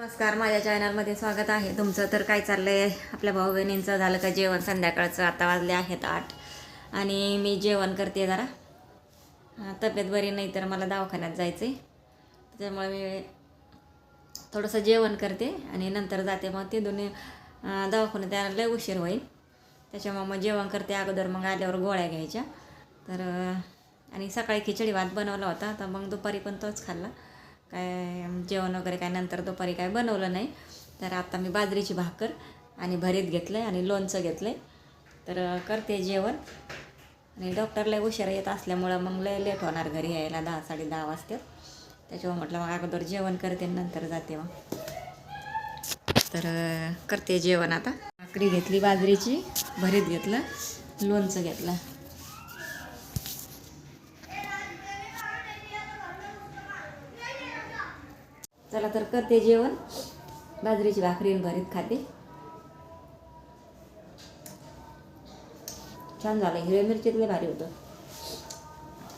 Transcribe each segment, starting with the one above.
नमस्कार माझ्या चॅनलमध्ये स्वागत आहे. तुमचं तर काय चाललं आहे आपल्या भाऊ बहिणींचं झालं का जेवण? संध्याकाळचं आता वाजले आहेत आठ. आणि मी जेवण करते जरा. तब्येत बरी नाही तर मला दवाखान्यात जायचं आहे त्याच्यामुळे मी थोडंसं जेवण करते आणि नंतर जाते. मग ते दोन्ही दवाखान्यात यायला लय उशीर होईल. त्याच्यामुळे मग जेवण करते. अगोदर मग आल्यावर गोळ्या घ्यायच्या. तर आणि सकाळी खिचडी भात बनवला होता. तर मग दुपारी पण तोच खाल्ला. काय जेवण वगैरे काय नंतर दुपारी काय बनवलं नाही. तर आता मी बाजरीची भाकर आणि भरीत घेतलं आहे आणि लोणचं घेतलं आहे तर करते जेवण. आणि डॉक्टरला उशिरा येत असल्यामुळं मग लय लेट होणार घरी यायला दहा साडे दहा वाजतात त्याच्यामुळे म्हटलं मग अगोदर जेवण करते नंतर जाते मग. तर करते जेवण आता. भाकरी घेतली बाजरीची भरीत घेतलं लोणचं घेतलं. चला तर करते जेवण. बाजरीची भाकरी भरीत खाते. छान झालं. हिरव्या मिरचीतलं भारी होतं.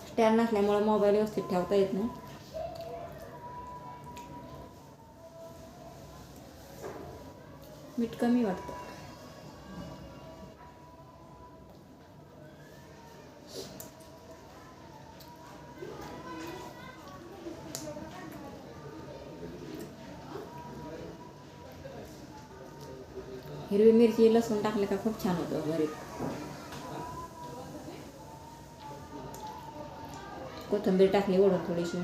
स्टँड नसल्यामुळं मोबाईल व्यवस्थित ठेवता येत नाही. मीठ कमी वाटतं. हिरवी मिरची लसूण टाकले का खूप छान होतं भरीत कोथिंबीर टाकली ओढून थोडीशी.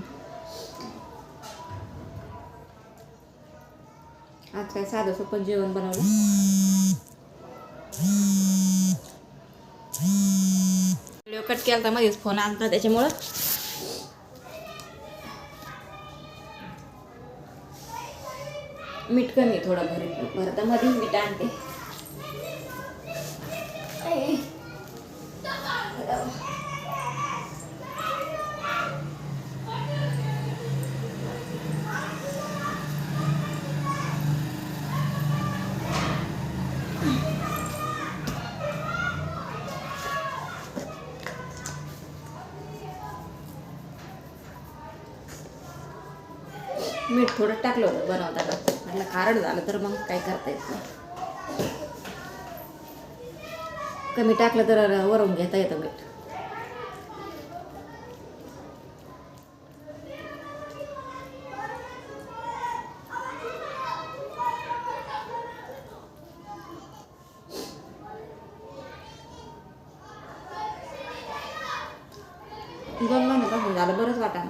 आज काय साधं सोपं जेवण बनवलं? व्हिडिओ कट केला तर मध्येच फोन आलता त्याच्यामुळं. मीठ कमी थोडं भरीत. भरतामध्ये मीठ आणते. मीठ थोडं टाकलं होतं बनवताना. म्हटलं खारट झालं तर मग काय करता येत नाही. कमी टाकलं तर वरून घेता येतं मीठ. दोन महिन्यापासून झालं बरंच वाटा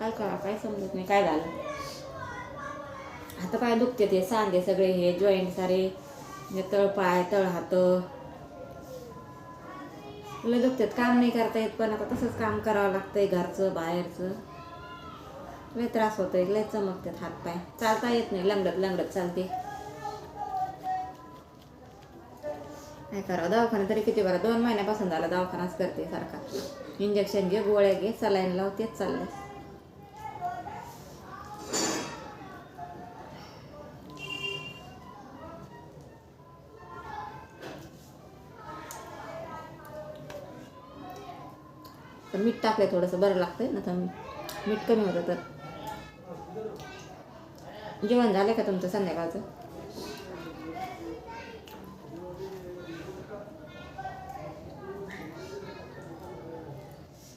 काय करा काय समजत नाही काय झालं? हात पाय दुखते ते सांधे सगळे हे जॉईंट सारे म्हणजे तळपाय तळ हात. लय दुखतात काम नाही करता येत पण आता तसंच काम करावं लागतंय घरचं बाहेरचं. लय त्रास होतोय लय चमकतात हात पाय. चालता येत नाही लंगडत लंगडत चालते. काय करावं दवाखाना तरी किती बरं दोन महिन्यापासून झाला दवाखानाच करते सारखा. इंजेक्शन घे गोळ्या घे सलाईन लाव तेच चाललंय. मीठ टाकलं थोडंसं बरं लागतं ना तर मीठ कमी होतं तर. जेवण झालं का तुमचं संध्याकाळचं?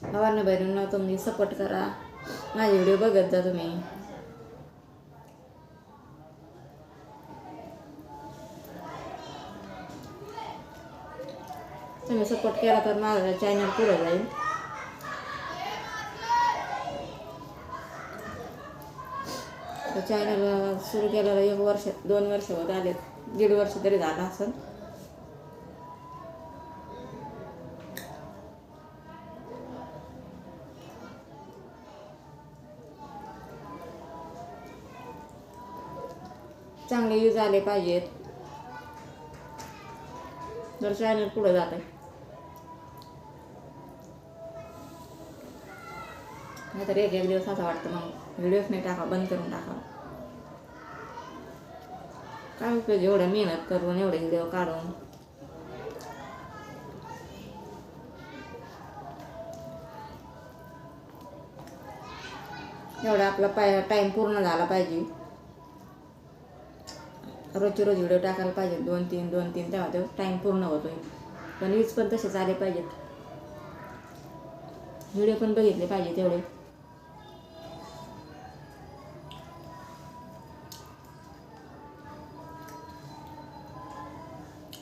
भावांना बहिणींना तुम्ही सपोर्ट करा. माझे व्हिडिओ बघत जा तुम्ही. तुम्ही सपोर्ट केला तर माझा चॅनल पुढे जाईल. चॅनल सुरू केलेलं एक वर्ष दोन वर्ष होत आले. दीड वर्ष तरी झालं असेल. चांगले यूज आले पाहिजेत. जर चॅनल पुढे जात आहे. नाहीतर एक एक दिवस असं वाटतं मग. व्हिडिओच नाही टाका बंद करून टाका काय उपयोग? एवढं मेहनत करून एवढे व्हिडिओ काढून. एवढा आपला पाय टाईम पूर्ण झाला पाहिजे. रोजची रोज व्हिडिओ टाकायला पाहिजे. दोन तीन दोन तीन तेव्हा तो टाईम पूर्ण होतोय. पण वीज पण तसेच आले पाहिजेत. व्हिडिओ पण बघितले पाहिजे तेवढे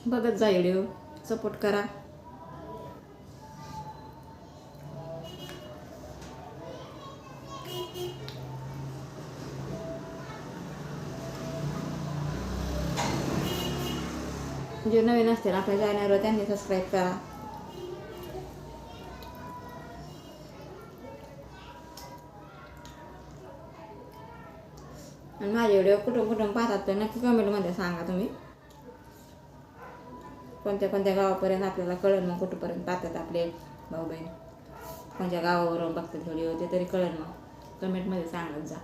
बघत जा व्हिडिओ सपोर्ट करा. जे नवीन असतील आपल्या चॅनलवर त्यांनी सबस्क्राईब करा. आणि माझे व्हिडिओ कुठून कुठून पाहतात तर नक्की कमेंटमध्ये सांगा तुम्ही. कोणत्या कोणत्या गावापर्यंत आपल्याला कळेल मग कुठंपर्यंत पाहतात आपले भाऊ बहीण. कोणत्या गावावरून बघतात व्हिडिओ ते तरी कळेल मग. कमेंटमध्ये सांगत जा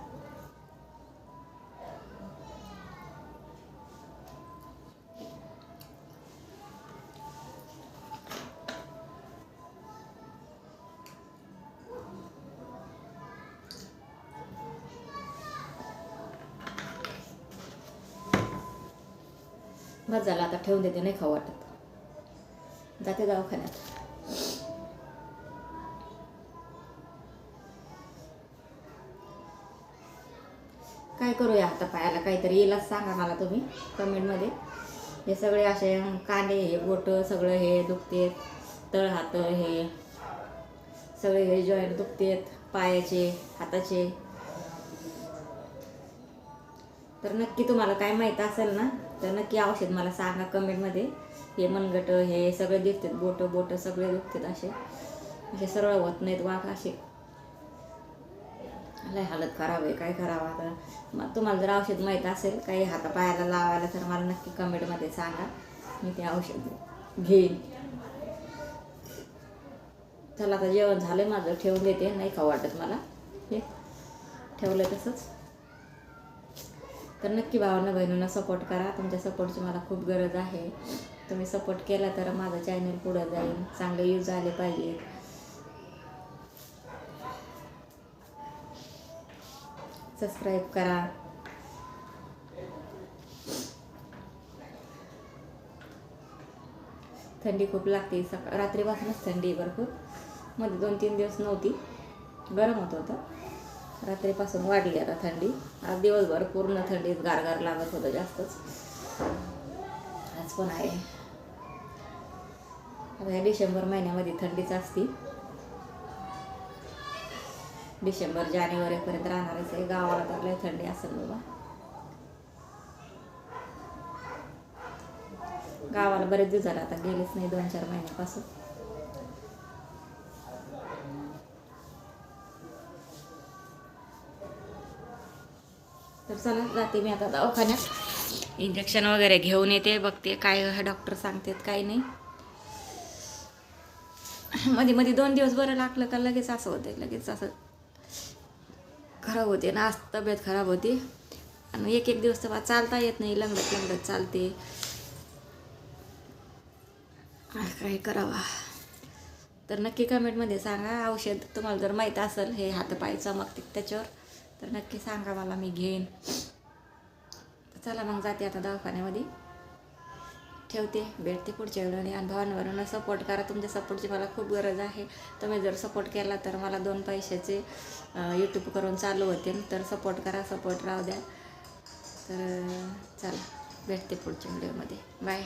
बस झालं आता ठेवून देते नाही खाऊ वाटत. जाते दवाखान्यात काय करूया आता पायाला काहीतरी येईलच सांगा मला तुम्ही कमेंटमध्ये. हे सगळे असे कांदे हे बोट सगळं हे दुखतेत. तळ हात हे. सगळे हे जॉईंट दुखतेत. पायाचे हाताचे. तर नक्की तुम्हाला काय माहीत असेल ना तर नक्की औषध मला सांगा कमेंटमध्ये. हे मनगट हे सगळे दिसतात बोटं बोटं सगळे दुखतात असे. असे सरळ होत नाहीत वाघ असे. लय हालत खराब आहे काय करावं आता? मग तुम्हाला जर औषध माहीत असेल काही हातापायाला लावायला तर मला नक्की कमेंटमध्ये सांगा. मी ते औषध घेईन. चला आता जेवण झालं माझं ठेवून देते नाही खाऊ वाटत मला? हे ठेवलं तसंच. तर नक्की भावांना बहिणींना सपोर्ट करा. तुमच्या सपोर्टची मला खूप गरज आहे. तुम्ही सपोर्ट केला तर माझं चॅनल पुढं जाईल. चांगले यूज आले पाहिजेत. सबस्क्राईब करा. थंडी खूप लागते. सका रात्रीपासूनच थंडी भरपूर. मध्ये दोन तीन दिवस नव्हती. गरम होत होतं. रात्रीपासून वाढली आता थंडी. आज दिवसभर पूर्ण थंडीत गारगार लागत होतं जास्तच. आज पण आहे. आता या डिसेंबर महिन्यामध्ये थंडीच असती. डिसेंबर जानेवारीपर्यंत राहणारच आहे. गावाला तर लय थंडी असेल बाबा. गावाला बरेच दिवस झाले आता गेलेच नाही दोन चार महिन्यापासून. तर चला जाते मी आता दवाखान्यात. इंजेक्शन वगैरे घेऊन येते बघते काय डॉक्टर सांगतात काय नाही. मध्ये मध्ये दोन दिवस बरं लागलं का लगेच असं होते लगेच असं खराब होते ना आज तब्येत खराब होती. आणि एक एक दिवस तर चालता येत नाही लंगडत लंगडत चालते. काय करावा? तर नक्की कमेंटमध्ये सांगा औषध तुम्हाला जर माहीत असेल हे हातपाय चमकते त्याच्यावर. तर नक्की सांगा मला मी घेईन. चला मग जाते आता दवाखान्यामध्ये. ठेवते भेटते पुढच्या वेळेने अनुभवांवरून सपोर्ट करा. तुमच्या सपोर्टची मला खूप गरज आहे. तुम्ही जर सपोर्ट केला तर मला दोन पैशाचे यूट्यूब करून चालू होते तर सपोर्ट करा सपोर्ट राहू द्या. तर चला भेटते पुढच्या व्हिडिओमध्ये बाय